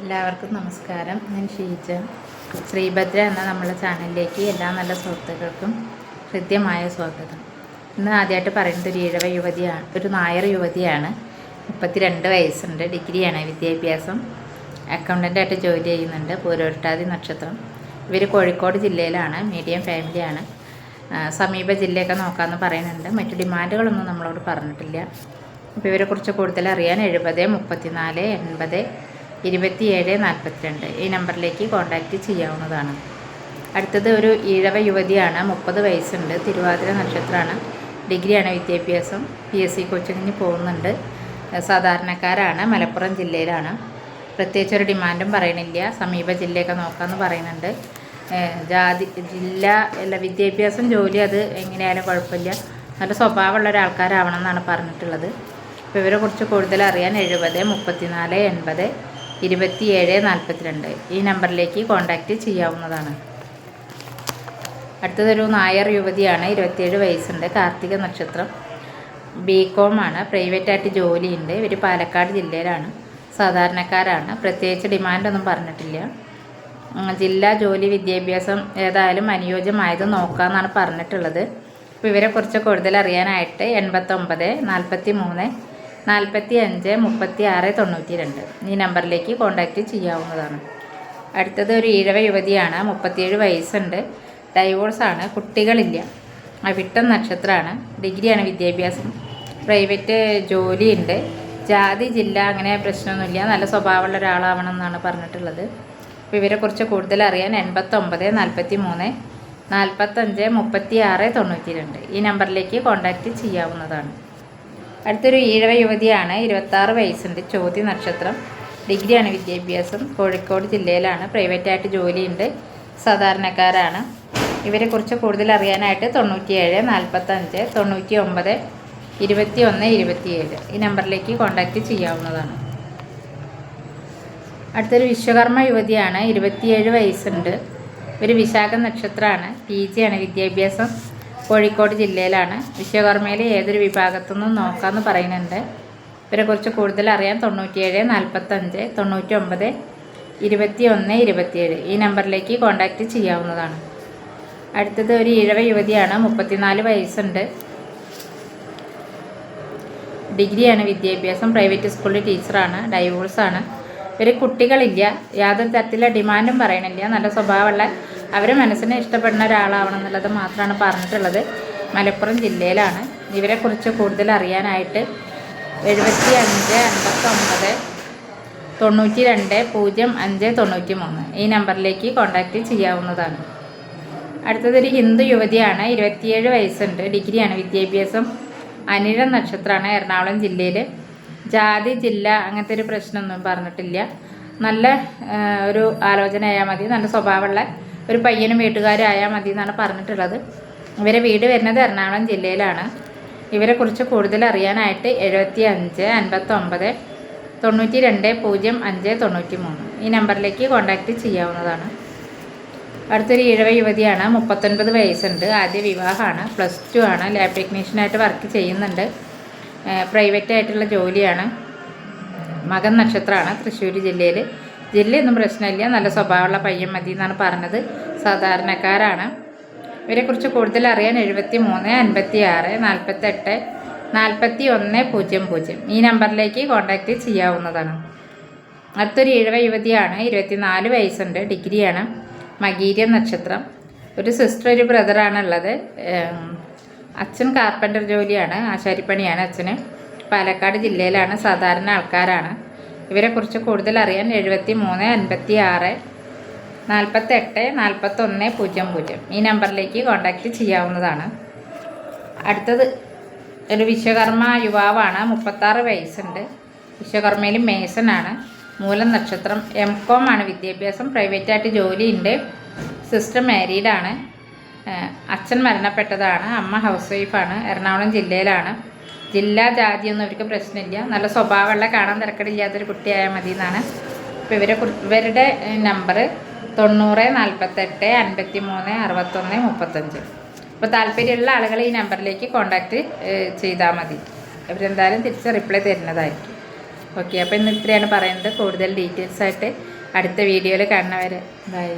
എല്ലാവർക്കും നമസ്കാരം. ഞാൻ ഷീജ. ശ്രീഭദ്ര എന്ന നമ്മളെ ചാനലിലേക്ക് എല്ലാ നല്ല സുഹൃത്തുക്കൾക്കും ഹൃദ്യമായ സ്വാഗതം. ഇന്ന് ആദ്യമായിട്ട് പറയുന്നത് ഒരു ഈഴവ യുവതിയാണ് ഒരു നായർ യുവതിയാണ്. മുപ്പത്തിരണ്ട് വയസ്സുണ്ട്. ഡിഗ്രിയാണ് വിദ്യാഭ്യാസം. അക്കൗണ്ടന്റായിട്ട് ജോലി ചെയ്യുന്നുണ്ട്. പൂരോട്ടാതി നക്ഷത്രം. ഇവർ കോഴിക്കോട് ജില്ലയിലാണ്. മീഡിയം ഫാമിലിയാണ്. സമീപ ജില്ലയൊക്കെ നോക്കാമെന്ന് പറയുന്നുണ്ട്. മറ്റു ഡിമാൻഡുകളൊന്നും നമ്മളോട് പറഞ്ഞിട്ടില്ല. അപ്പോൾ ഇവരെക്കുറിച്ച് കൂടുതൽ അറിയാൻ എഴുപത് മുപ്പത്തിനാല് എൺപത് ഇരുപത്തിയേഴ് നാൽപ്പത്തിരണ്ട്. ഈ നമ്പറിലേക്ക് കോൺടാക്റ്റ് ചെയ്യാവുന്നതാണ്. അടുത്തത് ഒരു ഈഴവ യുവതിയാണ്. മുപ്പത് വയസ്സുണ്ട്. തിരുവാതിര നക്ഷത്രമാണ്. ഡിഗ്രിയാണ് വിദ്യാഭ്യാസം. പി എസ് സി കോച്ചിങ്ങിന് പോകുന്നുണ്ട്. സാധാരണക്കാരാണ്. മലപ്പുറം ജില്ലയിലാണ്. പ്രത്യേകിച്ച് ഒരു ഡിമാൻഡും പറയണില്ല. സമീപ ജില്ലയൊക്കെ നോക്കാമെന്ന് പറയുന്നുണ്ട്. ജാതി ജില്ല അല്ല വിദ്യാഭ്യാസം ജോലി അത് എങ്ങനെയായാലും കുഴപ്പമില്ല. നല്ല സ്വഭാവമുള്ള ഒരാൾക്കാരാവണം എന്നാണ് പറഞ്ഞിട്ടുള്ളത്. അപ്പോൾ ഇവരെ കുറിച്ച് കൂടുതൽ അറിയാൻ എഴുപത് മുപ്പത്തിനാല് എൺപത് ഇരുപത്തിയേഴ് നാൽപ്പത്തിരണ്ട് ഈ നമ്പറിലേക്ക് കോൺടാക്റ്റ് ചെയ്യാവുന്നതാണ്. അടുത്തതൊരു നായർ യുവതിയാണ് ഇരുപത്തിയേഴ് വയസ്സുണ്ട് കാർത്തിക നക്ഷത്രം. ബി കോം ആണ് പ്രൈവറ്റായിട്ട് ജോലിയുണ്ട്. ഇവർ പാലക്കാട് ജില്ലയിലാണ് സാധാരണക്കാരാണ്. പ്രത്യേകിച്ച് ഡിമാൻഡൊന്നും പറഞ്ഞിട്ടില്ല. ജില്ലാ ജോലി വിദ്യാഭ്യാസം ഏതായാലും അനുയോജ്യമായത് നോക്കാമെന്നാണ് പറഞ്ഞിട്ടുള്ളത്. അപ്പോൾ ഇവരെക്കുറിച്ച് കൂടുതൽ അറിയാനായിട്ട് എൺപത്തൊമ്പത് നാൽപ്പത്തി മൂന്ന് നാൽപ്പത്തി അഞ്ച് മുപ്പത്തി ആറ് തൊണ്ണൂറ്റി രണ്ട് ഈ നമ്പറിലേക്ക് കോൺടാക്റ്റ് ചെയ്യാവുന്നതാണ്. അടുത്തത് ഒരു ഈഴവ യുവതിയാണ് മുപ്പത്തിയേഴ് വയസ്സുണ്ട്. ഡൈവോഴ്സാണ് കുട്ടികളില്ല. അവിട്ടം നക്ഷത്രമാണ്. ഡിഗ്രിയാണ് വിദ്യാഭ്യാസം. പ്രൈവറ്റ് ജോലിയുണ്ട്. ജാതി ജില്ല അങ്ങനെ പ്രശ്നമൊന്നുമില്ല. നല്ല സ്വഭാവമുള്ള ഒരാളാവണം എന്നാണ് പറഞ്ഞിട്ടുള്ളത്. അപ്പോൾ ഇവരെക്കുറിച്ച് കൂടുതൽ അറിയാൻ എൺപത്തൊമ്പത് നാൽപ്പത്തി മൂന്ന് നാൽപ്പത്തഞ്ച് മുപ്പത്തി ആറ് തൊണ്ണൂറ്റി രണ്ട് ഈ നമ്പറിലേക്ക് കോൺടാക്റ്റ് ചെയ്യാവുന്നതാണ്. അടുത്തൊരു ഈഴവ യുവതിയാണ് ഇരുപത്താറ് വയസ്സുണ്ട് ചോദ്യ നക്ഷത്രം. ഡിഗ്രിയാണ് വിദ്യാഭ്യാസം. കോഴിക്കോട് ജില്ലയിലാണ്. പ്രൈവറ്റായിട്ട് ജോലിയുണ്ട്. സാധാരണക്കാരാണ്. ഇവരെക്കുറിച്ച് കൂടുതൽ അറിയാനായിട്ട് തൊണ്ണൂറ്റിയേഴ് നാൽപ്പത്തഞ്ച് തൊണ്ണൂറ്റി ഒമ്പത് ഇരുപത്തി ഒന്ന് ഇരുപത്തിയേഴ് ഈ നമ്പറിലേക്ക് കോൺടാക്റ്റ് ചെയ്യാവുന്നതാണ്. അടുത്തൊരു വിശ്വകർമ്മ യുവതിയാണ്. ഇരുപത്തിയേഴ് വയസ്സുണ്ട്. ഒരു വിശാഖ നക്ഷത്രമാണ് പി ജി ആണ് വിദ്യാഭ്യാസം. കോഴിക്കോട് ജില്ലയിലാണ്. വിശ്വകർമ്മയിൽ ഏതൊരു വിഭാഗത്തു നിന്നും നോക്കാമെന്ന് പറയുന്നുണ്ട് ഇവരെക്കുറിച്ച് കൂടുതൽ അറിയാൻ തൊണ്ണൂറ്റിയേഴ് നാൽപ്പത്തഞ്ച് തൊണ്ണൂറ്റി ഒമ്പത് ഇരുപത്തി ഒന്ന് ഇരുപത്തിയേഴ് ഈ നമ്പറിലേക്ക് കോൺടാക്റ്റ് ചെയ്യാവുന്നതാണ്. അടുത്തത് ഒരു ഇഴവ യുവതിയാണ് മുപ്പത്തിനാല് വയസ്സുണ്ട്. ഡിഗ്രിയാണ് വിദ്യാഭ്യാസം പ്രൈവറ്റ് സ്കൂളിൽ ടീച്ചറാണ് ഡൈവോഴ്സാണ്. ഇവർ കുട്ടികളില്ല യാതൊരു തരത്തിലുള്ള ഡിമാൻഡും പറയണില്ല നല്ല സ്വഭാവമുള്ള അവരെ മനസ്സിനെ ഇഷ്ടപ്പെടുന്ന ഒരാളാവണം എന്നുള്ളത് മാത്രമാണ് പറഞ്ഞിട്ടുള്ളത്. മലപ്പുറം ജില്ലയിലാണ്. ഇവരെക്കുറിച്ച് കൂടുതൽ അറിയാനായിട്ട് എഴുപത്തി അഞ്ച് അൻപത്തൊമ്പത് തൊണ്ണൂറ്റി രണ്ട് പൂജ്യം അഞ്ച് തൊണ്ണൂറ്റി മൂന്ന് ഈ നമ്പറിലേക്ക് കോൺടാക്റ്റ് ചെയ്യാവുന്നതാണ്. അടുത്തതൊരു ഹിന്ദു യുവതിയാണ്. ഇരുപത്തിയേഴ് വയസ്സുണ്ട്. ഡിഗ്രിയാണ്. വിദ്യാഭ്യാസം അനിഴ നക്ഷത്രമാണ് എറണാകുളം ജില്ലയിൽ ജാതി ജില്ല അങ്ങനത്തെ ഒരു പ്രശ്നമൊന്നും പറഞ്ഞിട്ടില്ല. നല്ല ഒരു ആലോചനയായാൽ മതി. നല്ല സ്വഭാവമുള്ള ഒരു പയ്യനും വീട്ടുകാരായാൽ മതി എന്നാണ് പറഞ്ഞിട്ടുള്ളത്. ഇവരെ വീട് വരുന്നത് എറണാകുളം ജില്ലയിലാണ്. ഇവരെക്കുറിച്ച് കൂടുതൽ അറിയാനായിട്ട് എഴുപത്തി അഞ്ച് അൻപത്തൊമ്പത് തൊണ്ണൂറ്റി രണ്ട് പൂജ്യം അഞ്ച് തൊണ്ണൂറ്റി മൂന്ന് ഈ നമ്പറിലേക്ക് കോൺടാക്റ്റ് ചെയ്യാവുന്നതാണ്. അടുത്തൊരു ഇഴവ യുവതിയാണ് മുപ്പത്തൊൻപത് വയസ്സുണ്ട്. ആദ്യ വിവാഹമാണ്. പ്ലസ് ടു ആണ്. ലാബ് ടെക്നീഷ്യനായിട്ട് വർക്ക് ചെയ്യുന്നുണ്ട്. പ്രൈവറ്റ് ആയിട്ടുള്ള ജോലിയാണ്. മകൻ നക്ഷത്രമാണ് തൃശ്ശൂർ ജില്ലയിൽ ജില്ലയൊന്നും പ്രശ്നമില്ല. നല്ല സ്വഭാവമുള്ള പയ്യൻ മതി എന്നാണ് പറഞ്ഞത്. സാധാരണക്കാരാണ്. ഇവരെക്കുറിച്ച് കൂടുതൽ അറിയാൻ എഴുപത്തി മൂന്ന് അൻപത്തി ആറ് നാൽപ്പത്തെട്ട് നാൽപ്പത്തി ഒന്ന് പൂജ്യം പൂജ്യം. ഈ നമ്പറിലേക്ക് കോൺടാക്റ്റ് ചെയ്യാവുന്നതാണ്. അടുത്തൊരു ഇഴവ യുവതിയാണ്. ഇരുപത്തിനാല് വയസ്സുണ്ട്. ഡിഗ്രിയാണ്. മകീര്യ നക്ഷത്രം. ഒരു സിസ്റ്റർ ഒരു ബ്രദറാണ് ഉള്ളത് അച്ഛൻ കാർപ്പന്റർ ജോലിയാണ്. ആശാരിപ്പണിയാണ് അച്ഛന്. പാലക്കാട് ജില്ലയിലാണ്. സാധാരണ ആൾക്കാരാണ്. ഇവരെക്കുറിച്ച് കൂടുതൽ അറിയാൻ എഴുപത്തി മൂന്ന് അൻപത്തി ആറ് നാൽപ്പത്തെട്ട് നാൽപ്പത്തൊന്ന് പൂജ്യം പൂജ്യം. ഈ നമ്പറിലേക്ക് കോൺടാക്റ്റ് ചെയ്യാവുന്നതാണ്. അടുത്തത് ഒരു വിശ്വകർമ്മ യുവാവാണ് മുപ്പത്താറ് വയസ്സുണ്ട്. വിശ്വകർമ്മയിൽ മേസനാണ്. മൂലം നക്ഷത്രം എം കോം ആണ്. വിദ്യാഭ്യാസം പ്രൈവറ്റായിട്ട് ജോലിയുണ്ട്. സിസ്റ്റർ മാരീഡാണ് അച്ഛൻ മരണപ്പെട്ടതാണ്. അമ്മ ഹൗസ് വൈഫാണ്. എറണാകുളം ജില്ലയിലാണ്. ജില്ലാ ജാതിയൊന്നും അവർക്ക് പ്രശ്നമില്ല. നല്ല സ്വഭാവമുള്ള കാണാൻ തിരക്കടില്ലാത്തൊരു കുട്ടിയായാൽ മതി എന്നാണ് അപ്പോൾ ഇവരെ ഇവരുടെ നമ്പർ തൊണ്ണൂറ് നാൽപ്പത്തെട്ട് അൻപത്തി മൂന്ന് അറുപത്തൊന്ന് മുപ്പത്തഞ്ച്. അപ്പോൾ താല്പര്യമുള്ള ആളുകൾ ഈ നമ്പറിലേക്ക് കോൺടാക്റ്റ് ചെയ്താൽ മതി. ഇവരെന്തായാലും തിരിച്ച് റിപ്ലൈ തരുന്നതായിരിക്കും. ഓക്കെ അപ്പോൾ ഇന്ന് ഇത്രയാണ് പറയുന്നത്. കൂടുതൽ ഡീറ്റെയിൽസ് ആയിട്ട് അടുത്ത വീഡിയോയിൽ കാണുന്നവരെ ബൈ